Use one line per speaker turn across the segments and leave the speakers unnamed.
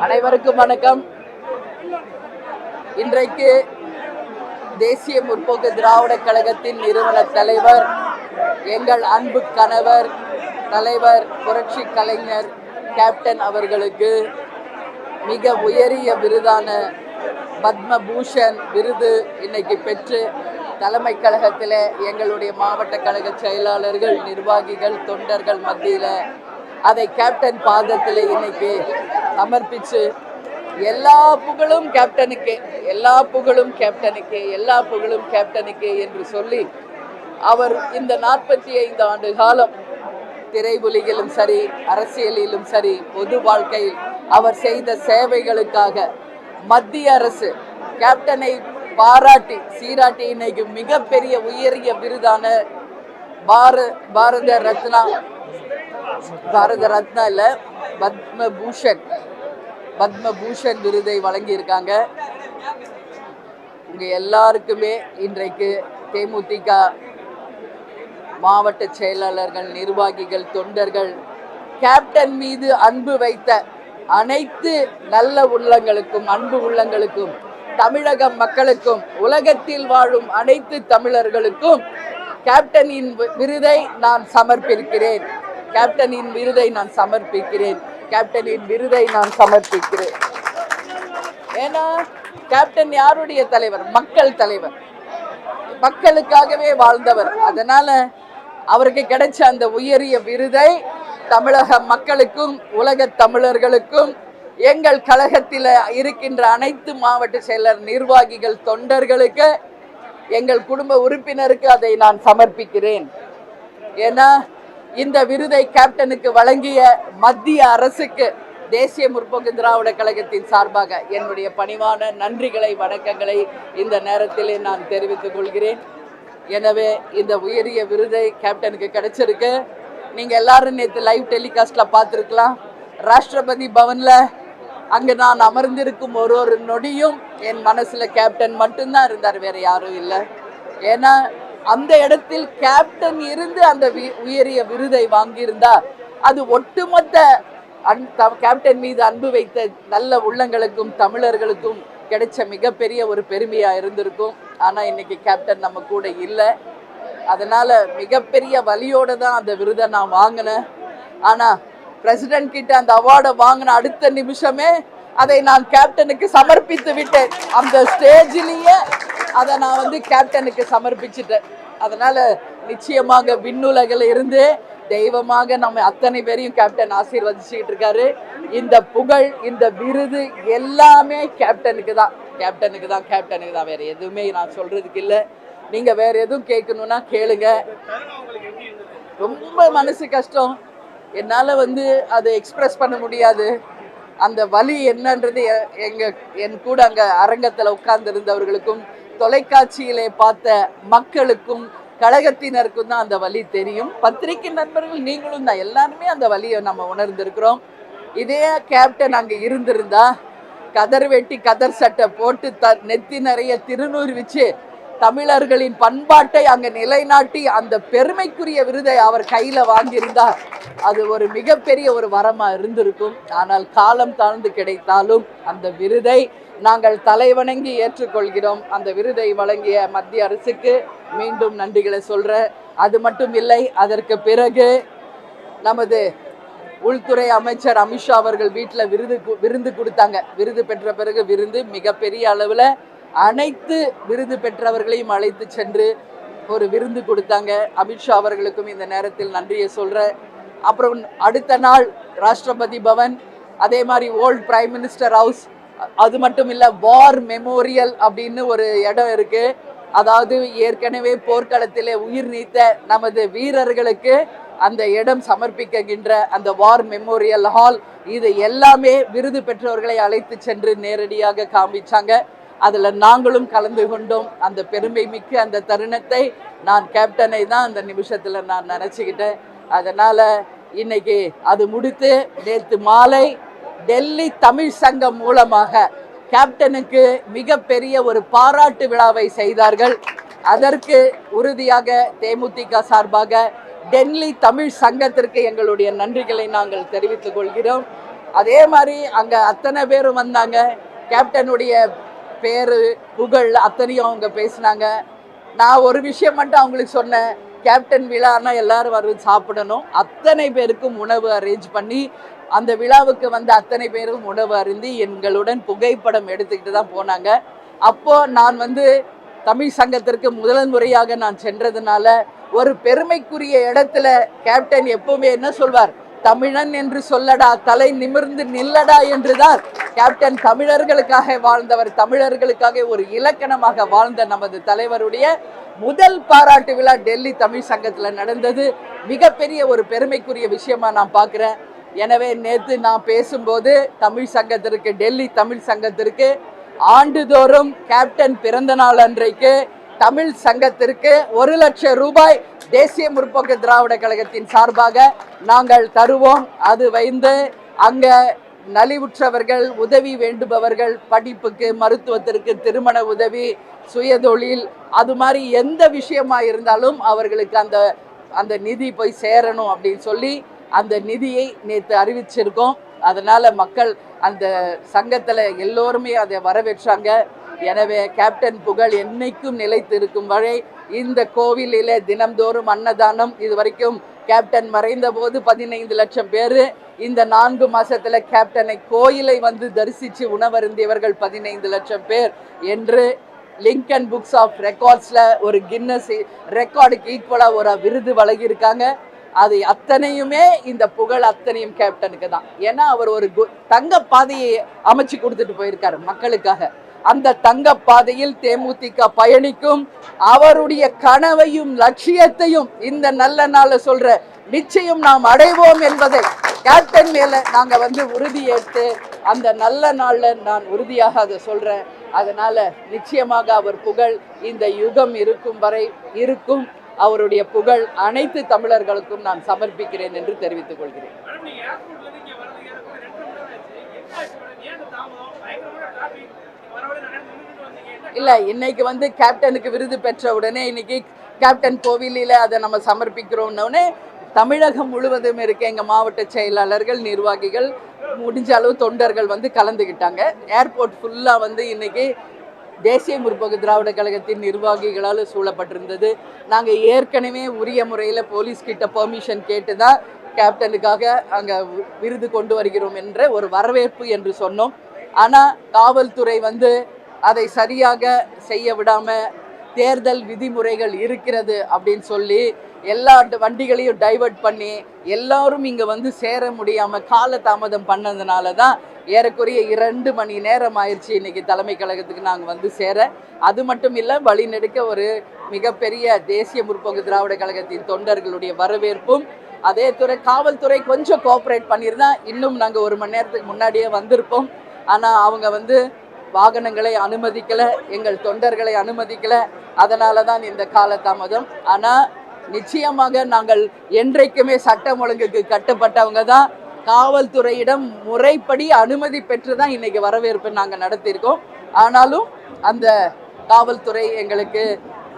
அனைவருக்கும் வணக்கம். இன்றைக்கு தேசிய முற்போக்கு திராவிட கழகத்தின் நிறுவன தலைவர் எங்கள் அன்பு கணவர் தலைவர் புரட்சி கலைஞர் கேப்டன் அவர்களுக்கு மிக உயரிய விருதான பத்மபூஷன் விருது இன்னைக்கு பெற்று தலைமை கழகத்தில் எங்களுடைய மாவட்ட கழக செயலாளர்கள் நிர்வாகிகள் தொண்டர்கள் மத்தியில் அதை கேப்டன் பாதத்தில் இன்னைக்கு சமர்ப்பிச்சு எல்லா புகழும் கேப்டனுக்கே எல்லா புகழும் கேப்டனுக்கே எல்லா புகழும் கேப்டனுக்கே என்று சொல்லி அவர் இந்த நாற்பத்தி ஐந்து ஆண்டு காலம் திரைப்புலிகளிலும் சரி அரசியலிலும் சரி பொது வாழ்க்கையில் அவர் செய்த சேவைகளுக்காக மத்திய அரசு கேப்டனை பாராட்டி சீராட்டி இன்னைக்கு மிகப்பெரிய உயரிய விருதான பார பாரத ரத்னா பாரத ரத்னா இல்லை பத்மபூஷன். பத்மபூஷன் விருதை வழங்கியிருக்காங்க. இங்கே எல்லாருக்குமே இன்றைக்கு தேமுதிக மாவட்ட செயலாளர்கள் நிர்வாகிகள் தொண்டர்கள் கேப்டன் மீது அன்பு வைத்த அனைத்து நல்ல உள்ளங்களுக்கும் அன்பு உள்ளங்களுக்கும் தமிழக மக்களுக்கும் உலகத்தில் வாழும் அனைத்து தமிழர்களுக்கும் கேப்டனின் வி- விருதை நான் சமர்ப்பிக்கிறேன். கேப்டனின் விருதை நான் சமர்ப்பிக்கிறேன். கேப்டனின் விருதை நான் சமர்ப்பிக்கிறேன். ஏன்னா கேப்டன் யாருடைய தலைவர்? மக்கள் தலைவர். மக்களுக்காகவே வாழ்ந்தவர். அதனால அவருக்கு கிடைச்ச அந்த உயரிய விருதை தமிழக மக்களுக்கும் உலக தமிழர்களுக்கும் எங்கள் கழகத்தில் இருக்கின்ற அனைத்து மாவட்ட செயலர் நிர்வாகிகள் தொண்டர்களுக்கு எங்கள் குடும்ப உறுப்பினருக்கு அதை நான் சமர்ப்பிக்கிறேன். ஏன்னா இந்த விருதை கேப்டனுக்கு வழங்கிய மத்திய அரசுக்கு தேசிய முற்போக்கு திராவிட கழகத்தின் சார்பாக என்னுடைய பணிவான நன்றிகளை வணக்கங்களை இந்த நேரத்திலே நான் தெரிவித்துக் கொள்கிறேன். எனவே இந்த உயரிய விருதை கேப்டனுக்கு கிடைச்சிருக்கு. நீங்கள் எல்லாரும் நேற்று லைவ் டெலிகாஸ்டில் பார்த்துருக்கலாம். ராஷ்டிரபதி பவனில் அங்கே நான் அமர்ந்திருக்கும் ஒரு ஒரு நொடியும் என் மனசில் கேப்டன் மட்டும்தான் இருந்தார் வேறு யாரும் இல்லை. ஏன்னா அந்த இடத்தில் கேப்டன் இருந்து அந்த உயரிய விருதை வாங்கியிருந்தார். அது ஒட்டுமொத்த அன் த- கேப்டன் மீது அன்பு வைத்த நல்ல உள்ளங்களுக்கும் தமிழர்களுக்கும் கிடைச்ச மிகப்பெரிய ஒரு பெருமையா இருந்திருக்கும். ஆனா இன்னைக்கு கேப்டன் நம்ம கூட இல்லை. அதனால மிகப்பெரிய வலியோட தான் அந்த விருதை நான் வாங்கினேன். ஆனா பிரசிடென்ட் கிட்ட அந்த அவார்டை வாங்கின அடுத்த நிமிஷமே அதை நான் கேப்டனுக்கு சமர்ப்பித்து விட்டேன். அந்த ஸ்டேஜிலேயே அதை நான் வந்து கேப்டனுக்கு சமர்ப்பிச்சிட்டேன். அதனால் நிச்சயமாக விண்ணுலகில் இருந்து தெய்வமாக நம்ம அத்தனை பேரையும் கேப்டன் ஆசீர்வதிச்சுக்கிட்டு இருக்காரு. இந்த புகழ் இந்த விருது எல்லாமே கேப்டனுக்கு தான். கேப்டனுக்கு தான் கேப்டனுக்கு தான். வேறு எதுவுமே நான் சொல்கிறதுக்கு இல்லை. நீங்கள் வேறு எதுவும் கேட்கணுன்னா கேளுங்க. ரொம்ப மனசு கஷ்டம். என்னால் வந்து அதை எக்ஸ்ப்ரெஸ் பண்ண முடியாது. அந்த வலி என்னன்றது எ- என் கூட அங்கே அரங்கத்தில் உட்கார்ந்துருந்தவர்களுக்கும் தொலைக்காட்சியிலே பார்த்த மக்களுக்கும் கழகத்தினருக்கும் தான் அந்த வழி தெரியும். பத்திரிகை நண்பர்கள் நீங்களும் தான். எல்லாருமே அந்த வழியை நம்ம உணர்ந்திருக்கிறோம். இதே கேப்டன் அங்கே இருந்திருந்தா கதர் வெட்டி கதர் சட்டை போட்டு த நெத்தி நிறைய திருநூறு வச்சு தமிழர்களின் பண்பாட்டை அங்கே நிலைநாட்டி அந்த பெருமைக்குரிய விருதை அவர் கையில் வாங்கியிருந்தார் அது ஒரு மிகப்பெரிய ஒரு வரமாக இருந்திருக்கும். ஆனால் காலம் தாழ்ந்து கிடைத்தாலும் அந்த விருதை நாங்கள் தலைவணங்கி ஏற்றுக்கொள்கிறோம் அந்த விருதை வழங்கிய மத்திய அரசுக்கு. மீண்டும் நன்றிகளை சொல்றேன் அது மட்டும் இல்லை அதற்கு பிறகு நமது உள்துறை அமைச்சர் அமித்ஷா அவர்கள் வீட்டில் விருது விருந்து கொடுத்தாங்க. விருது பெற்ற பிறகு விருந்து மிகப்பெரிய அளவில் அனைத்து விருது பெற்றவர்களையும் அழைத்து சென்று ஒரு விருந்து கொடுத்தாங்க. அமித்ஷா அவர்களுக்கும் இந்த நேரத்தில் நன்றியை சொல்கிறேன் அப்புறம் அடுத்த நாள் ராஷ்டிரபதி பவன் அதே மாதிரி ஓல்ட் பிரைம் மினிஸ்டர் ஹவுஸ் அது மட்டும் இல்லை வார் மெமோரியல் அப்படின்னு ஒரு இடம் இருக்கு. அதாவது ஏற்கனவே போர்க்களத்திலே உயிர் நீத்த நமது வீரர்களுக்கு அந்த இடம் சமர்ப்பிக்கின்ற அந்த வார் மெமோரியல் ஹால் இது எல்லாமே விருது பெற்றவர்களை அழைத்து சென்று நேரடியாக காமிச்சாங்க அதில் நாங்களும் கலந்து கொண்டோம். அந்த பெருமை மிக்க அந்த தருணத்தை நான் கேப்டனை தான் அந்த நிமிஷத்தில் நான் நினச்சிக்கிட்டேன். அதனால் இன்னைக்கு அது முடித்து நேற்று மாலை டெல்லி தமிழ் சங்கம் மூலமாக கேப்டனுக்கு மிகப்பெரிய ஒரு பாராட்டு விழாவை செய்தார்கள். அதற்கு உறுதியாக தேமுதிக சார்பாக டெல்லி தமிழ் சங்கத்திற்கு எங்களுடைய நன்றிகளை நாங்கள் தெரிவித்துக் கொள்கிறோம். அதே மாதிரி அங்கே அத்தனை பேரும் வந்தாங்க. கேப்டனுடைய பேரு புகழ் அத்தனையும் அவங்க பேசினாங்க. நான் ஒரு விஷயம் மட்டும் அவங்களுக்கு சொன்னேன். கேப்டன் விழான்னா எல்லாரும் வந்து சாப்பிடணும். அத்தனை பேருக்கும் உணவு அரேஞ்ச் பண்ணி அந்த விழாவுக்கு வந்து அத்தனை பேரும் உணவு அருந்தி எங்களுடன் புகைப்படம் எடுத்துக்கிட்டு தான் போனாங்க. அப்போ நான் வந்து தமிழ் சங்கத்திற்கு முதல் முறையாக நான் சென்றதுனால ஒரு பெருமைக்குரிய இடத்துல கேப்டன் எப்பவுமே என்ன சொல்வார்? தமிழன் என்று சொல்லடா தலை நிமிர்ந்து நில்லடா என்றுதான் கேப்டன் தமிழர்களுக்காக வாழ்ந்தவர் தமிழர்களுக்காக ஒரு இலக்கணமாக வாழ்ந்த நமது தலைவருடைய முதல் பாராட்டு விழா டெல்லி தமிழ் சங்கத்தில் நடந்தது. மிகப்பெரிய ஒரு பெருமைக்குரிய விஷயமா நான் பார்க்குறேன். எனவே நேற்று நான் பேசும்போது தமிழ் சங்கத்திற்கு டெல்லி தமிழ் சங்கத்திற்கு ஆண்டுதோறும் கேப்டன் பிறந்த நாள் அன்றைக்கு தமிழ் சங்கத்திற்கு ஒரு லட்சம் ரூபாய் தேசிய முற்போக்கு திராவிட கழகத்தின் சார்பாக நாங்கள் தருவோம். அது வைந்து அங்க நலிவுற்றவர்கள் உதவி வேண்டுபவர்கள் படிப்புக்கு மருத்துவத்திற்கு திருமண உதவி சுயதொழில் அது மாதிரி எந்த விஷயமா இருந்தாலும் அவர்களுக்கு அந்த அந்த நிதி போய் சேரணும் அப்படின்னு சொல்லி அந்த நிதியை நேற்று அறிவிச்சிருக்கோம். அதனால மக்கள் அந்த சங்கத்தில் எல்லோருமே அதை வரவேற்றாங்க. எனவே கேப்டன் புகழ் என்னைக்கும் நிலைத்து இருக்கும் வரை இந்த கோவிலிலே தினம்தோறும் அன்னதானம் இது வரைக்கும் கேப்டன் மறைந்த போது பதினைந்து லட்சம் பேர் இந்த நான்கு மாசத்துல கேப்டனை கோயிலை வந்து தரிசித்து உணவருந்தியவர்கள் பதினைந்து லட்சம் பேர் என்று லிங்கன் புக்ஸ் ஆஃப் ரெக்கார்ட்ஸில் ஒரு கின்னஸ் ரெக்கார்டுக்கு ஈக்குவலாக ஒரு விருது வழங்கியிருக்காங்க. அது அத்தனையுமே இந்த புகழ் அத்தனையும் கேப்டனுக்கு தான். ஏன்னா அவர் ஒரு கு- தங்க பாதையை அமைச்சு கொடுத்துட்டு போயிருக்காரு மக்களுக்காக. அந்த தங்க பாதையில் தேமுதிக பயணிக்கும் அவருடைய கனவையும் லட்சியத்தையும் இந்த நல்ல நாள சொல்ற நிச்சயம் நாம் அடைவோம் என்பதை கேப்டன் மேல நாங்க வந்து உறுதியேற்று அந்த நல்ல நாள்ல நான் உறுதியாக அதை சொல்றேன். அதனால நிச்சயமாக அவர் புகழ் இந்த யுகம் இருக்கும் வரை இருக்கும். அவருடைய புகழ் அனைத்து தமிழர்களுக்கும் நான் சமர்ப்பிக்கிறேன் என்று தெரிவித்துக் கொள்கிறேன்
மேடம் நீங்க ஏர்போர்ட்ல இருந்து இங்க வரது ஏறக்குறைய ரெண்டு மணி நேரம் ஆச்சு என்ன ஆச்சு மேடம் ஏன் இந்த தாமதம் பயங்கரமான டிராபிக் வர வழி நிறைய நின்றுட்டு வந்தீங்க என்ன
இல்லை இன்னைக்கு வந்து கேப்டனுக்கு விருது பெற்ற உடனே இன்னைக்கு கேப்டன் கோவிலில் அதை நம்ம சமர்ப்பிக்கிறோம்னோடனே தமிழகம் முழுவதும் இருக்க எங்கள் மாவட்ட செயலாளர்கள் நிர்வாகிகள் முடிஞ்ச அளவு தொண்டர்கள் வந்து கலந்துக்கிட்டாங்க ஏர்போர்ட் ஃபுல்லாக வந்து இன்னைக்கு தேசிய முற்போக்கு திராவிட கழகத்தின் நிர்வாகிகளால் சூழப்பட்டிருந்தது. நாங்கள் ஏற்கனவே உரிய முறையில் போலீஸ்கிட்ட பெர்மிஷன் கேட்டு தான் கேப்டனுக்காக அங்கே விருது கொண்டு வருகிறோம் என்ற ஒரு வரவேற்பு என்று சொன்னோம். ஆனால் காவல்துறை வந்து அதை சரியாக செய்ய விடாம தேர்தல் விதிமுறைகள் இருக்கிறது அப்படின்னு சொல்லி எல்லா வண்டிகளையும் டைவர்ட் பண்ணி எல்லாரும் இங்கே வந்து சேர முடியாமல் காலதாமதம் பண்ணதுனால தான் ஏறக்குறைய இரண்டு மணி நேரம் ஆயிடுச்சு இன்றைக்கி தலைமை கழகத்துக்கு நாங்கள் வந்து சேர. அது மட்டும் இல்லை வழிநெடுக்க ஒரு மிகப்பெரிய தேசிய முற்போக்கு திராவிட கழகத்தின் தொண்டர்களுடைய வரவேற்பும் அதே துறை காவல்துறை கொஞ்சம் கோஆப்ரேட் பண்ணியிருந்தா இன்னும் நாங்கள் ஒரு மணி நேரத்துக்கு முன்னாடியே வந்திருப்போம். ஆனால் அவங்க வந்து வாகனங்களை அனுமதிக்கல எங்கள் தொண்டர்களை அனுமதிக்கல. அதனால தான் இந்த காலதாமதம். ஆனால் நிச்சயமாக நாங்கள் என்றைக்குமே சட்டம் ஒழுங்குக்கு கட்டுப்பட்டவங்க தான். காவல்துறையிடம் முறைப்படி அனுமதி பெற்று தான் இன்னைக்கு வரவேற்பு நாங்கள் நடத்தியிருக்கோம். ஆனாலும் அந்த காவல்துறை எங்களுக்கு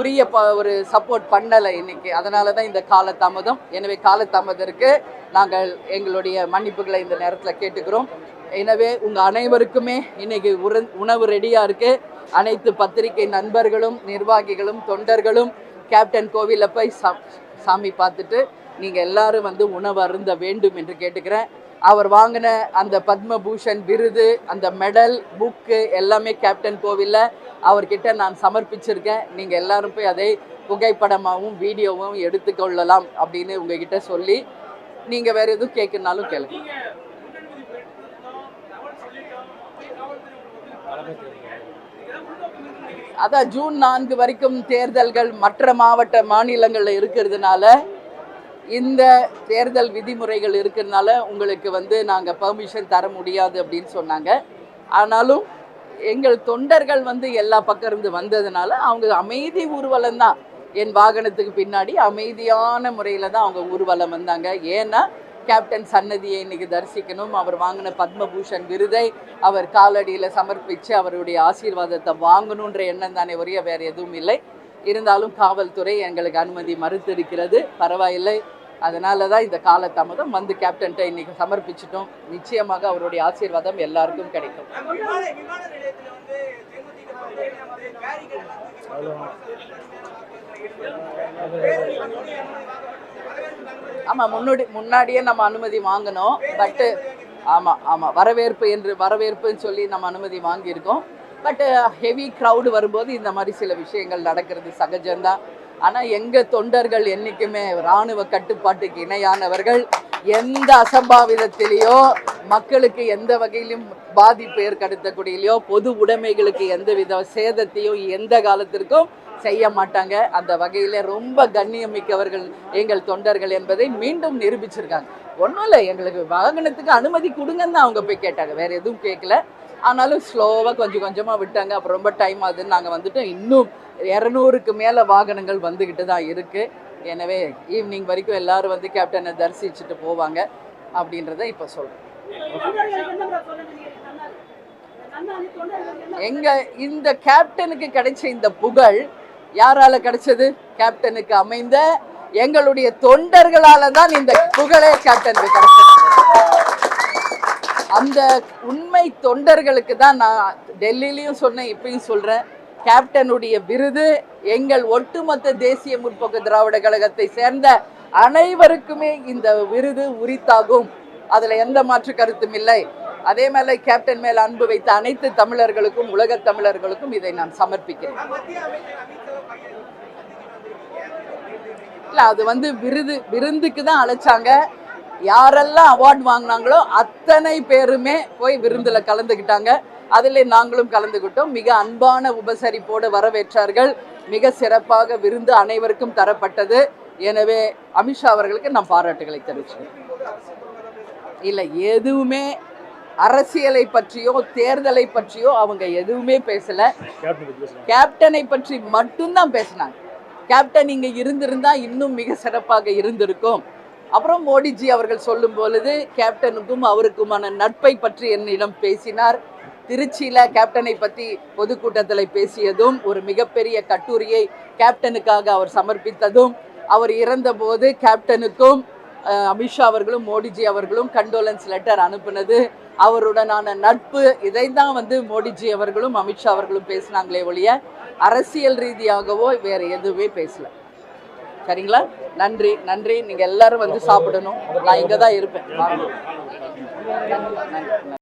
உரிய ப ஒரு சப்போர்ட் பண்ணலை இன்னைக்கு. அதனால தான் இந்த காலதாமதம். எனவே காலதாமதத்திற்கு நாங்கள் எங்களுடைய மன்னிப்புகளை இந்த நேரத்தில் கேட்டுக்கிறோம். எனவே உங்கள் அனைவருக்குமே இன்னைக்கு உர உணவு ரெடியாக இருக்கு. அனைத்து பத்திரிகை நண்பர்களும் நிர்வாகிகளும் தொண்டர்களும் கேப்டன் கோவிலில் போய் சா- சாமி பார்த்துட்டு நீங்கள் எல்லாரும் வந்து உணவு அருந்த வேண்டும் என்று கேட்டுக்கிறேன். அவர் வாங்கின அந்த பத்மபூஷன் விருது அந்த மெடல் புக்கு எல்லாமே கேப்டன் கோவிலில். அவர்கிட்ட நான் சமர்ப்பிச்சிருக்கேன். நீங்கள் எல்லாரும் போய் அதை புகைப்படமாகவும் வீடியோவும் எடுத்துக்கொள்ளலாம் அப்படின்னு உங்ககிட்ட சொல்லி நீங்கள் வேறு எதுவும் கேட்கணுனாலும் கேளுங்க. அதான் ஜூன் நான்கு வரைக்கும் தேர்தல்கள் மற்ற மாவட்ட மாநிலங்களில் இருக்கிறதுனால இந்த தேர்தல் விதிமுறைகள் இருக்கிறதுனால உங்களுக்கு வந்து நாங்கள் பெர்மிஷன் தர முடியாது அப்படின்னு சொன்னாங்க. ஆனாலும் எங்கள் தொண்டர்கள் வந்து எல்லா பக்கம் இருந்து வந்ததுனால அவங்க அமைதி ஊர்வலம் தான் என் வாகனத்துக்கு பின்னாடி அமைதியான முறையில் தான் அவங்க ஊர்வலம் வந்தாங்க. ஏன்னா கேப்டன் சன்னதியை இன்னைக்கு தரிசிக்கணும். அவர் வாங்கின பத்மபூஷன் விருதை அவர் காலடியில் சமர்ப்பித்து அவருடைய ஆசீர்வாதத்தை வாங்கணுன்ற எண்ணம் தானே ஒரே வேறு எதுவும் இல்லை. இருந்தாலும் காவல்துறை எங்களுக்கு அனுமதி மறுத்திருக்கிறது. பரவாயில்லை. அதனால தான் இந்த காலதாமதம் வந்து கேப்டன்ட்ட இன்னைக்கு சமர்ப்பிச்சிட்டோம். நிச்சயமாக அவருடைய ஆசீர்வாதம் எல்லாருக்கும் கிடைக்கும்.
Thank you.
ஆமாம் முன்னாடி முன்னாடியே நம்ம அனுமதி வாங்கினோம் பட்டு ஆமாம் ஆமாம் வரவேற்பு என்று வரவேற்புன்னு சொல்லி நம்ம அனுமதி வாங்கியிருக்கோம். பட்டு ஹெவி க்ரௌடு வரும்போது இந்த மாதிரி சில விஷயங்கள் நடக்கிறது சகஜம்தான். ஆனால் எங்கள் தொண்டர்கள் என்றைக்குமே இராணுவ கட்டுப்பாட்டுக்கு இணையானவர்கள். எந்த அசம்பாவிதத்திலேயோ மக்களுக்கு எந்த வகையிலும் பாதிப்பு ஏற்படுத்தக்கூடியலையோ பொது உடைமைகளுக்கு எந்த வித சேதத்தையும் எந்த காலத்திற்கும் செய்ய மாட்டாங்க. அந்த வகையில் ரொம்ப கண்ணியமிக்கவர்கள் எங்கள் தொண்டர்கள் என்பதை மீண்டும் நிரூபிச்சிருக்காங்க. ஒன்றும் இல்லை எங்களுக்கு வாகனத்துக்கு அனுமதி கொடுங்கன்னு தான் அவங்க போய் கேட்டாங்க. வேறு எதுவும் கேட்கல ஆனாலும் ஸ்லோவாக கொஞ்சம் கொஞ்சமாக விட்டாங்க. அப்புறம் ரொம்ப டைம் ஆகுதுன்னு நாங்கள் வந்துட்டோம். இன்னும் இரநூறுக்கு மேலே வாகனங்கள் வந்துக்கிட்டு தான் இருக்குது எனவே ஈவினிங் வரைக்கும் எல்லாரும் வந்து கேப்டனை தரிசிச்சுட்டு போவாங்க அப்படின்றத இப்போ சொல்கிறேன் எங்க இந்த கேப்டனுக்கு கிடைச்ச இந்த புகழ் யாரால கிடைச்சது? கேப்டனுக்கு அமைந்த எங்களுடைய தொண்டர்களால தான் இந்த புகழே கேப்டனுக்கு கிடைச்சது. அந்த உண்மை தொண்டர்களுக்கு தான் நான் டெல்லியிலையும் சொன்னேன் இப்பயும் சொல்றேன். கேப்டனுடைய விருது எங்கள் ஒட்டுமொத்த தேசிய முற்போக்கு திராவிட கழகத்தை சேர்ந்த அனைவருக்குமே இந்த விருது உரித்தாகும். அதுல எந்த மாற்று கருத்தும் இல்லை. அதே மேல கேப்டன் மேல் அன்பு வைத்த அனைத்து தமிழர்களுக்கும் உலக தமிழர்களுக்கும் இதை நான் சமர்ப்பிக்கிறேன். இல்லை அது வந்து விருது விருந்துக்கு தான் அழைச்சாங்க. யாரெல்லாம் அவார்ட் வாங்கினாங்களோ அத்தனை பேருமே போய் விருந்துல கலந்துக்கிட்டாங்க அதில் நாங்களும் கலந்துக்கிட்டோம் மிக அன்பான உபசரிப்போடு வரவேற்றார்கள். மிக சிறப்பாக விருந்து அனைவருக்கும் தரப்பட்டது. எனவே அமித்ஷா அவர்களுக்கு நான் பாராட்டுகளை தெரிவிச்சுக்கிறேன். இல்லை எதுவுமே அரசியலை பற்றியோ தேர்தலை பற்றியோ அவங்க எதுவுமே பேசல. கேப்டனை பற்றி மட்டும்தான் பேசினாங்க. கேப்டன் இங்க இருந்திருந்தா இன்னும் மிக சிறப்பாக இருந்திருக்கும். அப்புறம் மோடிஜி அவர்கள் சொல்லும் பொழுது கேப்டனுக்கும் அவருக்குமான நட்பை பற்றி என்னிடம் பேசினார். திருச்சியில கேப்டனை பற்றி பொதுக்கூட்டத்தில் பேசியதும் ஒரு மிகப்பெரிய கட்டுரையை கேப்டனுக்காக அவர் சமர்ப்பித்ததும் அவர் இறந்தபோது கேப்டனுக்கும் அமித்ஷா அவர்களும் மோடிஜி அவர்களும் கண்டோலன்ஸ் லெட்டர் அனுப்புனது. அவருடனான நட்பு இதை தான் வந்து மோடிஜி அவர்களும் அமித்ஷா அவர்களும் பேசினாங்களே ஒழிய அரசியல் ரீதியாகவோ வேற எதுவுமே பேசல. சரிங்களா? நன்றி நன்றி. நீங்க எல்லாரும் வந்து சாப்பிடணும். நான் இங்கே தான் இருப்பேன் நன்றி நன்றி.